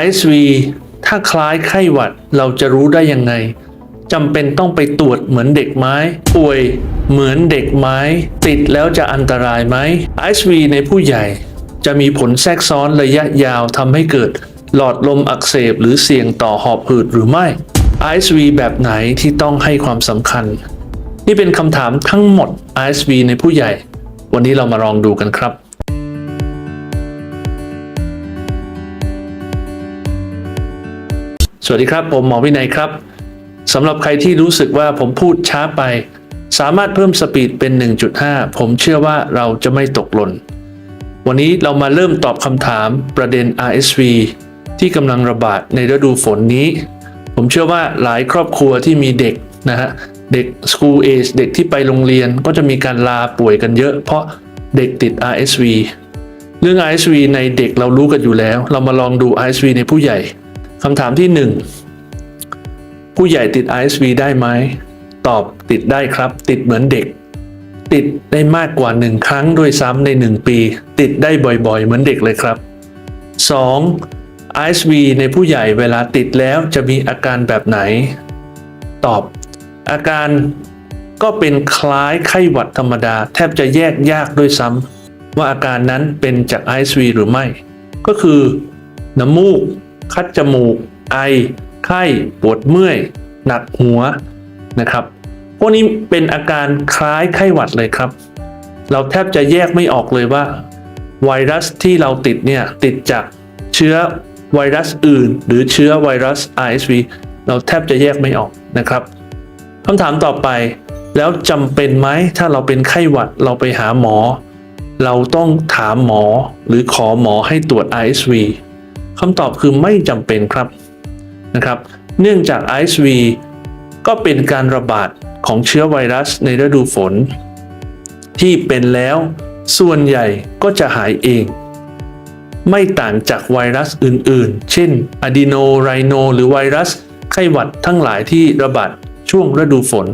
RSV ถ้าคล้ายไข้หวัดเราจะรู้ได้ยังไงจำเป็นต้องไปตรวจเหมือนเด็กไหม้ป่วยเหมือนเด็กไหม้ติดแล้วจะอันตรายไหม RSV ในผู้ใหญ่จะมีผลแทรกซ้อนระยะยาวทำให้เกิด หลอดลมอักเสบหรือเสี่ยงต่อหอบหืดหรือไม่ RSV แบบไหนที่ต้องให้ความสำคัญ นี่เป็นคำถามทั้งหมด RSV ในผู้ใหญ่ วันนี้เรามาลองดูกันครับ วัสดีครับ ผมหมอวินัยครับสำหรับใครที่รู้สึกว่าผมพูดช้าไป สามารถเพิ่มสปีดเป็น 1.5 ผมเชื่อว่าเราจะไม่ตกหล่น วันนี้เรามาเริ่มตอบคำถามประเด็น RSV ที่กำลังระบาดในฤดูฝนนี้ ผมเชื่อว่าหลายครอบครัวที่มีเด็กนะฮะเด็ก school age เด็กที่ไปโรงเรียนก็จะมีการลาป่วยกันเยอะ เพราะเด็กติด RSV เรื่อง RSV ในเด็กเรารู้กันอยู่แล้ว เรามาลองดู RSV ในผู้ใหญ่ คำถามที่ 1 ผู้ใหญ่ติด RSV ได้ไหม ตอบติดได้ครับ ติดเหมือนเด็ก ติดได้มากกว่า 1 ครั้งด้วยซ้ำใน 1 ปี ติดได้บ่อยๆ เหมือนเด็กเลยครับ 2. RSV ในผู้ใหญ่เวลาติดแล้วจะมีอาการแบบไหน ตอบ อาการก็เป็นคล้ายไข้หวัดธรรมดา แทบจะแยกยากด้วยซ้ำว่าอาการนั้นเป็นจาก RSV หรือไม่ ก็คือ น้ำมูก คัดจมูก ไอ ไข้ ปวดเมื่อย หนักหัวนะครับ พวกนี้เป็นอาการคล้ายไข้หวัดเลยครับ เราแทบจะแยกไม่ออกเลยว่า ไวรัสที่เราติดเนี่ยติดจากเชื้อไวรัสอื่น หรือเชื้อไวรัส RSV เราแทบจะแยกไม่ออกนะครับคำถามต่อไปแล้วจำเป็นไหมถ้าเราเป็นไข้หวัดเราไปหาหมอ เราต้องถามหมอหรือขอหมอให้ตรวจ RSV คำตอบคือไม่จำเป็นครับนะครับ เนื่องจาก RSV ก็เป็นการระบาดของเชื้อไวรัสในฤดูฝน ที่เป็นแล้วส่วนใหญ่ก็จะหายเอง ไม่ต่างจากไวรัสอื่นๆ เช่นอะดีโนไรโน หรือไวรัสไข้หวัดทั้งหลายที่ระบาดช่วงฤดูฝน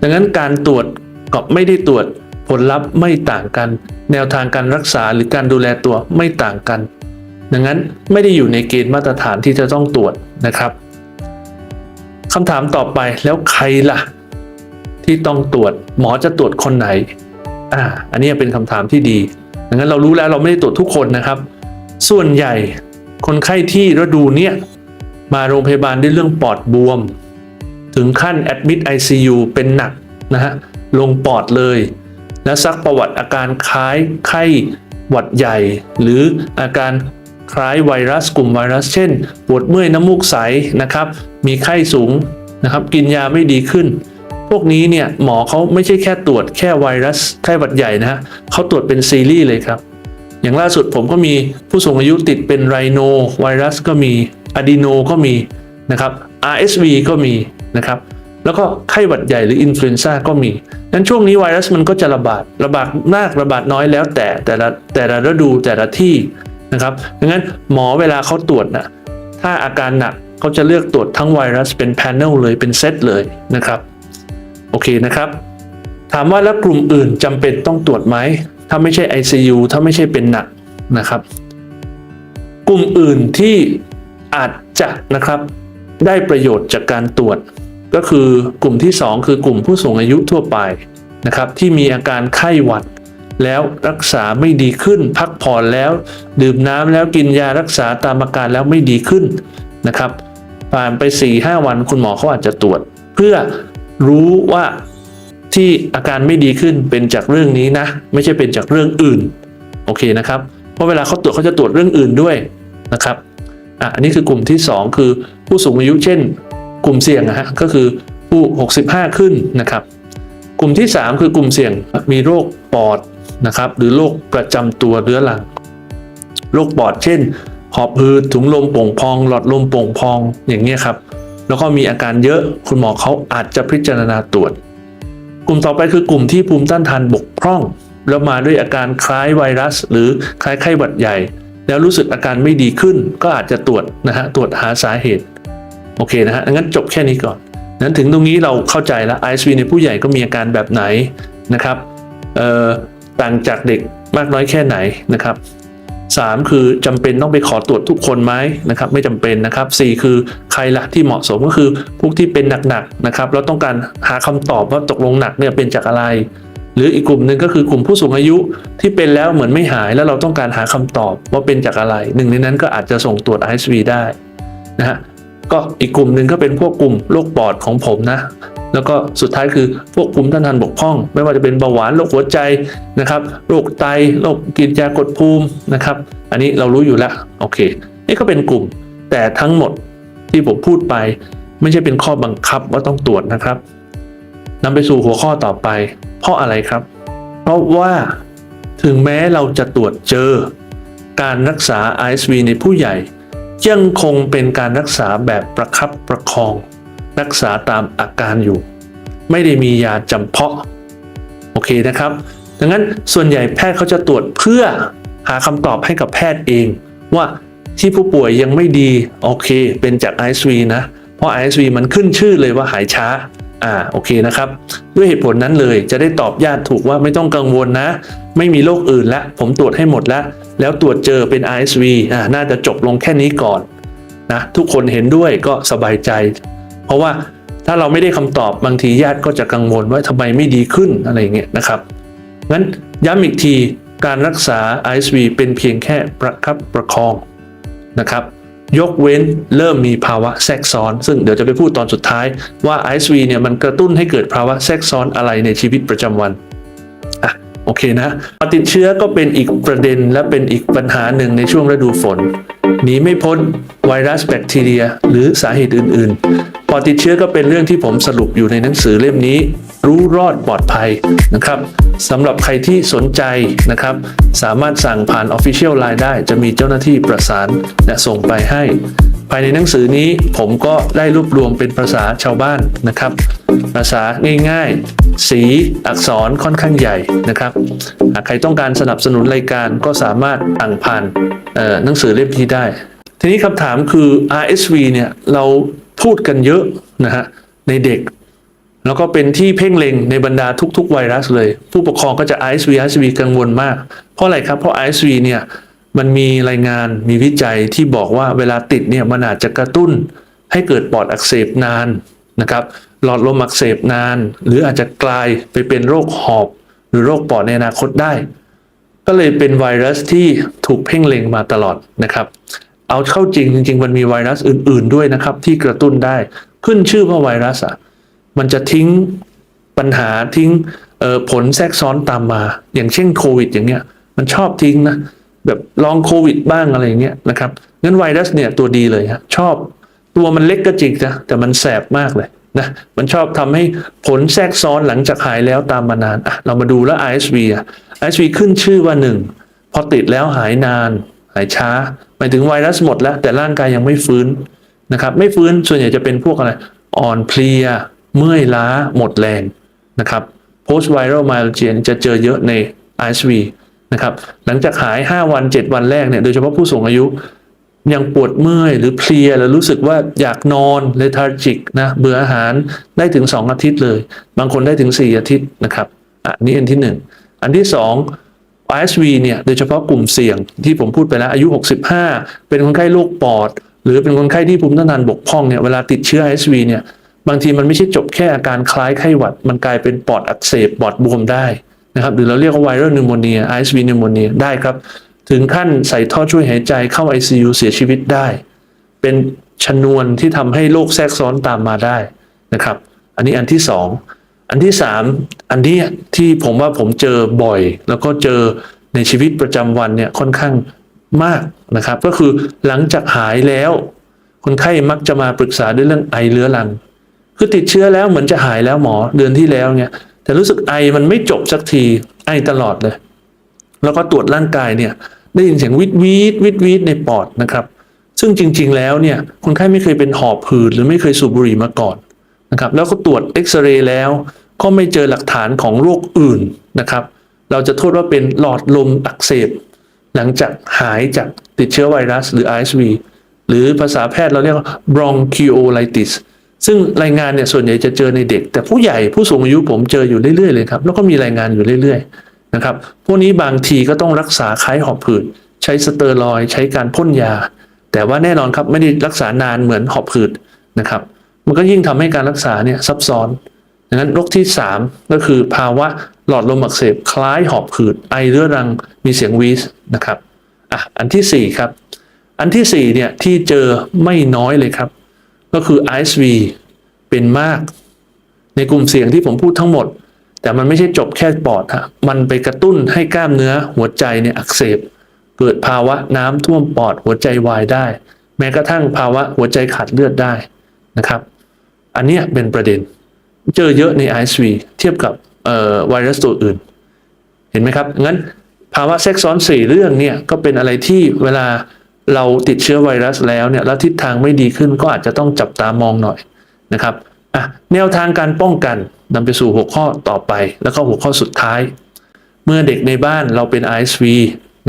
ดังนั้นการตรวจกับไม่ได้ตรวจผลลัพธ์ไม่ต่างกัน แนวทางการรักษาหรือการดูแลตัวไม่ต่างกัน ดังนั้นไม่ได้อยู่ในเกณฑ์มาตรฐานที่จะต้องตรวจนะครับคำถามต่อไปแล้วใครล่ะ ที่ต้องตรวจหมอจะตรวจคนไหนอ่าอันนี้เป็นคำถามที่ดีดังนั้นเรารู้แล้วเราไม่ได้ตรวจทุกคนนะครับ ส่วนใหญ่คนไข้ที่ฤดูเนี้ยมาโรงพยาบาลด้วยเรื่องปอดบวม ถึงขั้นแอดมิด ICU เป็นหนักนะฮะลงปอดเลย และซักประวัติอาการคล้ายไข้หวัดใหญ่ หรืออาการ คล้ายไวรัสกลุ่มไวรัส เช่น ปวดเมื่อยน้ำมูกใสนะครับ มีไข้สูงนะครับ กินยาไม่ดีขึ้น พวกนี้เนี่ยหมอเขาไม่ใช่แค่ตรวจแค่ไวรัสไข้หวัดใหญ่นะฮะเขาตรวจเป็นซีรีส์เลยครับ อย่างล่าสุดผมก็มีผู้สูงอายุติดเป็นไรโนไวรัสก็มีอะดีโนก็มีนะครับ RSV ก็มีนะครับแล้วก็ไข้หวัดใหญ่หรืออินฟลูเอนซ่าก็มีนั้นช่วงนี้ไวรัสมันก็จะระบาด ระบาดมากระบาดน้อยแล้วแต่แต่ละแต่ละฤดูแต่ละที่ นะครับดังนั้นหมอเวลาเขาตรวจนะถ้าอาการหนักเขาจะเลือกตรวจทั้งไวรัสเป็นแพนเนลเลยเป็นเซตเลยนะครับ โอเคนะครับ ถามว่าแล้วกลุ่มอื่นจำเป็นต้องตรวจไหม ถ้าไม่ใช่ ICU ถ้าไม่ใช่เป็นหนักนะครับ กลุ่มอื่นที่อาจจะนะครับได้ประโยชน์จากการตรวจ ก็คือกลุ่มที่ 2 คือกลุ่มผู้สูงอายุทั่วไปนะครับที่มีอาการไข้หวัด แล้วรักษาไม่ดีขึ้น พักผ่อนแล้ว ดื่มน้ำแล้วกินยารักษาตามอาการแล้วไม่ดีขึ้นนะครับ ผ่านไป4-5วันคุณหมอเขาอาจจะตรวจ เพื่อรู้ว่าที่อาการไม่ดีขึ้นเป็นจากเรื่องนี้นะ ไม่ใช่เป็นจากเรื่องอื่นโอเคนะครับเพราะเวลาเขาตรวจเขาจะตรวจเรื่องอื่นด้วยนะครับอะอันนี้คือกลุ่มที่ 2 คือผู้สูงอายุเช่น กลุ่มเสี่ยงนะฮะก็คือผู้ 65 ขึ้นนะครับ กลุ่มที่ 3 คือกลุ่มเสี่ยงมีโรคปอด นะครับ หรือโรคประจำตัวเรื้อรังโรคปอดเช่น หอบหืดถุงลมโป่งพอง หลอดลมโป่งพองอย่างเงี้ยครับ แล้วก็มีอาการเยอะคุณหมอเขาอาจจะพิจารณาตรวจ กลุ่มต่อไปคือกลุ่มที่ภูมิต้านทานบกพร่อง แล้วมาด้วยอาการคล้ายไวรัส หรือคล้ายไข้หวัดใหญ่ แล้วรู้สึกอาการไม่ดีขึ้น ก็อาจจะตรวจนะฮะตรวจหาสาเหตุโอเคนะฮะงั้นจบแค่นี้ก่อนนั้นถึงตรงนี้เราเข้าใจแล้ว ISV ในผู้ใหญ่ก็มีอาการแบบไหนนะครับเอ่อ ต่างจากเด็กมากน้อยแค่ไหนนะครับ 3 คือจำเป็นต้องไปขอตรวจทุกคนไหมนะครับ ไม่จำเป็นนะครับ 4 คือใครละที่เหมาะสมก็คือพวกที่เป็นหนักๆนะครับแล้วต้องการหาคำตอบว่าตกลงหนักเนี่ยเป็นจากอะไร หรืออีกกลุ่มหนึ่งก็คือกลุ่มผู้สูงอายุที่เป็นแล้วเหมือนไม่หายแล้วเราต้องการหาคำตอบว่าเป็นจากอะไร หนึ่งในนั้นก็อาจจะส่งตรวจ ISV ได้นะฮะก็อีกกลุ่มหนึ่งก็เป็นพวกกลุ่มโรคปอดของผมนะ แล้วก็สุดท้ายคือพวกภูมิต้านทานบกพร่อง ไม่ว่าจะเป็นเบาหวานโรคหัวใจนะครับโรคไตโรคกินยากดภูมินะครับ อันนี้เรารู้อยู่แล้วโอเคนี่ก็เป็นกลุ่ม แต่ทั้งหมดที่ผมพูดไป ไม่ใช่เป็นข้อบังคับว่าต้องตรวจนะครับนำไปสู่หัวข้อต่อไป เพราะอะไรครับ เพราะว่าถึงแม้เราจะตรวจเจอ การรักษา ISV ในผู้ใหญ่ ยังคงเป็นการรักษาแบบประคับประคอง รักษาตามอาการอยู่ ไม่ได้มียาจำเพาะ โอเคนะครับ ดังนั้นส่วนใหญ่แพทย์เขาจะตรวจเพื่อหาคำตอบให้กับแพทย์เอง ว่าที่ผู้ป่วยยังไม่ดี โอเค เป็นจาก ISV นะ เพราะ ISV มันขึ้นชื่อเลยว่าหายช้าอ่าโอเคนะครับ ด้วยเหตุผลนั้นเลยจะได้ตอบญาติถูกว่าไม่ต้องกังวลนะ ไม่มีโรคอื่นล้วผมตรวจให้หมดแล้ว แล้วตรวจเจอเป็น ISV อ่าน่าจะจบลงแค่นี้ก่อนนะทุกคนเห็นด้วยก็สบายใจ เพราะว่าถ้าเราไม่ได้คำตอบบางทีญาติก็จะกังวลว่าทำไมไม่ดีขึ้นอะไรเงี้ยนะครับงั้นย้ำอีกทีการรักษา ISV เป็นเพียงแค่ประคับประคองนะครับ ยกเว้นเริ่มมีภาวะแทรกซ้อน ซึ่งเดี๋ยวจะไปพูดตอนสุดท้ายว่า ISV เนี่ยมันกระตุ้นให้เกิดภาวะแทรกซ้อนอะไรในชีวิตประจำวันอะโอเคนะติดเชื้อก็เป็นอีกประเด็นและเป็นอีกปัญหาหนึ่งในช่วงฤดูฝนหนีไม่พ้นไวรัสแบคทีเรีย หรือสาเหตุอื่นๆ อดติดเชื้อก็เป็นเรื่องที่ผมสรุปอยู่ในหนังสือเล่มนี้ รู้รอดปลอดภัยนะครับสำหรับใครที่สนใจนะครับ สามารถสั่งผ่าน Official Line ได้ จะมีเจ้าหน้าที่ประสานและส่งไปให้ ภายในหนังสือนี้ผมก็ได้รวบรวมเป็นภาษาชาวบ้านนะครับ ภาษาง่ายๆ สีอักษรค่อนข้างใหญ่นะครับหากใครต้องการสนับสนุนรายการก็สามารถอ่านผ่านหนังสือเล่มนี้ได้ ทีนี้คำถามคือ RSV เนี่ยเรา พูดกันเยอะนะฮะในเด็ก แล้วก็เป็นที่เพ่งเล็งในบรรดาทุก ๆ ไวรัสเลย ผู้ปกครองก็จะ RSV RSV กังวลมาก เพราะอะไรครับ เพราะ RSV เนี่ยมันมีรายงานมีวิจัยที่บอกว่าเวลาติดเนี่ยมันอาจจะกระตุ้นให้เกิดปอดอักเสบนานนะครับหลอดลมอักเสบนาน หรืออาจจะกลายไปเป็นโรคหอบ หรือโรคปอดในอนาคตได้ ก็เลยเป็นไวรัสที่ถูกเพ่งเล็งมาตลอดนะครับ เอาเข้าจริงจริง ๆ มันมีไวรัสอื่น ๆด้วยนะครับ ที่กระตุ้นได้ขึ้นชื่อว่าไวรัสอะมันจะทิ้งปัญหาทิ้งออผลแทรกซ้อนตามมา อย่างเช่นโควิด อย่างเงี้ย มันชอบทิ้งนะแบบลองโควิดบ้างอะไรเงี้ยนะครับงั้นไวรัสเนี่ยตัวดีเลยฮะชอบตัวมันเล็กก็จริงนะแต่มันแสบมากเลยนะมันชอบทำให้ผลแทรกซ้อนหลังจากหายแล้วตามมานานอะเรามาดูแล้ว ISV อะ ISV ขึ้นชื่อว่าหนึ่งพอติดแล้วหายนาน หายช้าหมายถึงไวรัสหมดแล้ว แต่ร่างกายยังไม่ฟื้นนะครับ ไม่ฟื้นส่วนใหญ่จะเป็นพวกอะไร อ่อนเพลีย เมื่อยล้า หมดแรงนะครับ post viral myalgia จะเจอเยอะใน ISV นะครับ หลังจากหาย 5 วัน 7 วันแรกเนี่ย โดยเฉพาะผู้สูงอายุยังปวดเมื่อยหรือเพลียแล้วรู้สึกว่าอยากนอน lethargic นะเบื่ออาหารได้ถึง 2 อาทิตย์เลย บางคนได้ถึง 4 อาทิตย์นะครับอะนี่อันที่ 1 อันที่ 2 RSV เนี่ยโดยเฉพาะกลุ่มเสี่ยงที่ผมพูดไปแล้วอายุ 65 เป็นคนไข้โรคปอด หรือเป็นคนไข้ที่ภูมิต้านทานบกพร่องเนี่ยเวลาติดเชื้อ RSV เนี่ยบางทีมันไม่ใช่จบแค่อาการคล้ายไข้หวัด มันกลายเป็นปอดอักเสบปอดบวมได้นะครับหรือเราเรียกว่าไวรัลนิวโมเนีย RSV นิวโมเนียได้ครับ ถึงขั้นใส่ท่อช่วยหายใจเข้า ICU เสียชีวิตได้ เป็นชนวนที่ทำให้โรคแทรกซ้อนตามมาได้นะครับ อันนี้อันที่ส อันที่สามอันนี้ที่ผมว่าผมเจอบ่อย แล้วก็เจอในชีวิตประจำวันเนี่ยค่อนข้างมากนะครับ ก็คือหลังจากหายแล้ว คนไข้มักจะมาปรึกษาด้วยเรื่องไอเรื้อรัง คือติดเชื้อแล้วเหมือนจะหายแล้วหมอเดือนที่แล้วเนี่ยแต่รู้สึกไอมันไม่จบสักทีไอตลอดเลย แล้วก็ตรวจร่างกายเนี่ย ได้ยินเสียงวิดวีดวิดวีดในปอดนะครับ ซึ่งจริง ๆ แล้วเนี่ยคนไข้ไม่เคยเป็นหอบหืดหรือไม่เคยสูบบุหรี่มาก่อน นะครับแล้วก็ตรวจเอ็กซเรย์แล้ว ก็ไม่เจอหลักฐานของโรคอื่นนะครับ เราจะโทษว่าเป็นหลอดลมอักเสบ หลังจากหายจากติดเชื้อไวรัสหรือ RSV หรือภาษาแพทย์เราเรียกว่า bronchiolitis ซึ่งรายงานเนี่ยส่วนใหญ่จะเจอในเด็ก แต่ผู้ใหญ่ผู้สูงอายุผมเจออยู่เรื่อยๆเลยครับแล้วก็มีรายงานอยู่เรื่อยๆนะครับพวกนี้บางทีก็ต้องรักษาคล้ายหอบหืดใช้สเตอรอยใช้การพ่นยา แต่ว่าแน่นอนครับไม่ได้รักษานานเหมือนหอบหืดนะครับ มันก็ยิ่งทำให้การรักษาเนี่ยซับซ้อนดังนั้นโรคที่ 3 ก็คือภาวะหลอดลมอักเสบคล้ายหอบหืดไอเรื้อรังมีเสียงวีสนะครับอะอันทีสี่4 ครับ อันทีสี่ 4 เนี่ย ที่เจอไม่น้อยเลยครับ ก็คือ ISV เป็นมาก ในกลุ่มเสี่ยงที่ผมพูดทั้งหมด แต่มันไม่ใช่จบแค่ปอดฮะมันไปกระตุ้นให้กล้ามเนื้อหัวใจเนี่ยอักเสบ เกิดภาวะน้ำท่วมปอดหัวใจวายได้ แม้กระทั่งภาวะหัวใจขาดเลือดได้นะครับ อันนี้เป็นประเด็น เจอเยอะใน ISV เทียบกับไวรัสตัวอื่น เห็นไหมครับ งั้นภาวะแทรกซ้อนสี่เรื่องเนี่ยก็เป็นอะไรที่เวลาเราติดเชื้อไวรัสแล้วเนี่ยแล้วทิศทางไม่ดีขึ้นก็อาจจะต้องจับตามองหน่อยนะครับอะแนวทางการป้องกันนำไปสู่หัวข้อต่อไป แล้วก็หัวข้อสุดท้าย เมื่อเด็กในบ้านเราเป็น ISV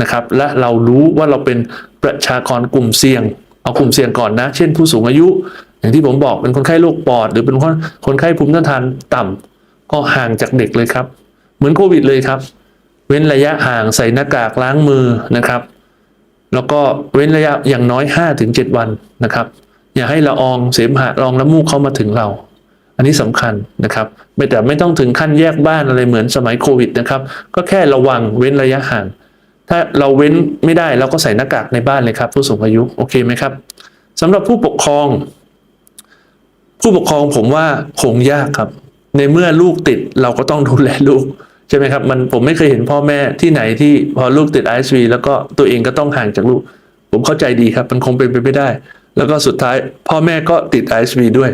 นะครับและเรารู้ว่าเราเป็นประชากรกลุ่มเสี่ยง เอากลุ่มเสี่ยงก่อนนะ เช่นผู้สูงอายุ อย่างที่ผมบอกเป็นคนไข้โรคปอด หรือเป็นคนคนไข้ภูมิต้านทานต่ำก็ห่างจากเด็กเลยครับ เหมือนโควิดเลยครับ เว้นระยะห่างใส่หน้ากากล้างมือนะครับ แล้วก็เว้นระยะอย่างน้อย 5-7 วันนะครับ อย่าให้ละอองเสมหะรองน้ำมูกเข้ามาถึงเรา อันนี้สำคัญนะครับไม่แต่ไม่ต้องถึงขั้นแยกบ้านอะไรเหมือนสมัยโควิดนะครับ ก็แค่ระวังเว้นระยะห่าง ถ้าเราเว้นไม่ได้เราก็ใส่หน้ากากในบ้านเลยครับ ผู้สูงอายุโอเคไหมครับสำหรับผู้ปกครอง ผู้ปกครองผมว่าคงยากครับ ในเมื่อลูกติดเราก็ต้องดูแลลูกใช่ไหมครับมันผมไม่เคยเห็นพ่อแม่ที่ไหนที่พอลูกติดไอซีแล้วก็ตัวเองก็ต้องห่างจากลูก ผมเข้าใจดีครับ มันคงเป็นไปไม่ได้ แล้วก็สุดท้ายพ่อแม่ก็ติดไอซีด้วย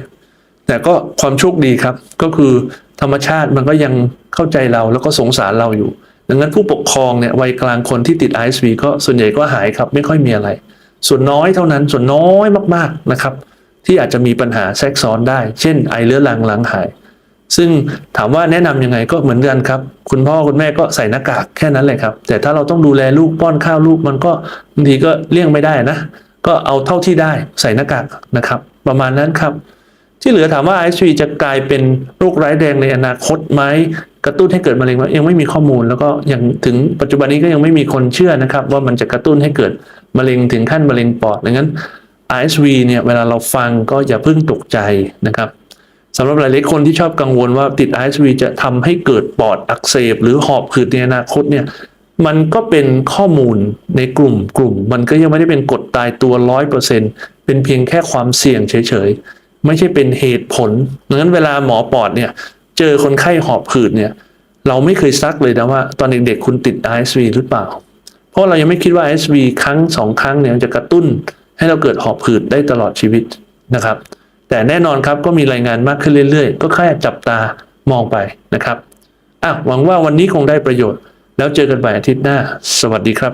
แต่ก็ความโชคดีครับ ก็คือธรรมชาติมันก็ยังเข้าใจเราแล้วก็สงสารเราอยู่ ดังนั้นผู้ปกครองเนี่ยวัยกลางคนที่ติด ISV ก็ส่วนใหญ่ก็หายครับ ไม่ค่อยมีอะไร ส่วนน้อยเท่านั้นส่วนน้อยมากๆนะครับ ที่อาจจะมีปัญหาแทรกซ้อนได้ เช่นไอเรื้อรังหลังหาย ซึ่งถามว่าแนะนำยังไงก็เหมือนกันครับ คุณพ่อคุณแม่ก็ใส่หน้ากากแค่นั้นเลยครับ แต่ถ้าเราต้องดูแลลูกป้อนข้าวลูกมันก็บางทีก็เลี่ยงไม่ได้นะ ก็เอาเท่าที่ได้ใส่หน้ากากนะครับ ประมาณนั้นครับ ที่เหลือถามว่า ISV จะกลายเป็นโรคร้ายแรงในอนาคตไหมกระตุ้นให้เกิดมะเร็งไหมยังไม่มีข้อมูล แล้วก็ยังถึงปัจจุบันนี้ก็ยังไม่มีคนเชื่อนะครับ ว่ามันจะกระตุ้นให้เกิดมะเร็งถึงขั้นมะเร็งปอดดังนั้น ISV เนี่ยเวลาเราฟังก็อย่าเพิ่งตกใจนะครับสำหรับหลายๆคนที่ชอบกังวลว่าติด ISV จะทำให้เกิดปอดอักเสบ หรือหอบหืดในอนาคตเนี่ยมันก็เป็นข้อมูลในกลุ่มกลุ่ม มันก็ยังไม่ได้เป็นกฎตายตัวร้อยเปอร์เซ็นเป็นเพียงแค่ความเสี่ยงเฉยๆ ไม่ใช่เป็นเหตุผลดังนั้นเวลาหมอปอดเนี่ยเจอคนไข้หอบหืดเนี่ยเราไม่เคยซักเลยนะว่าตอนเด็กๆคุณติด ISV หรือเปล่า เพราะเรายังไม่คิดว่า ISV ครั้งสองครั้งเนี่ยจะกระตุ้น ให้เราเกิดหอบหืดได้ตลอดชีวิตนะครับ แต่แน่นอนครับก็มีรายงานมากขึ้นเรื่อย ๆ ก็แค่จับตามองไปนะครับอะหวังว่าวันนี้คงได้ประโยชน์ แล้วเจอกันใหม่อาทิตย์หน้า สวัสดีครับ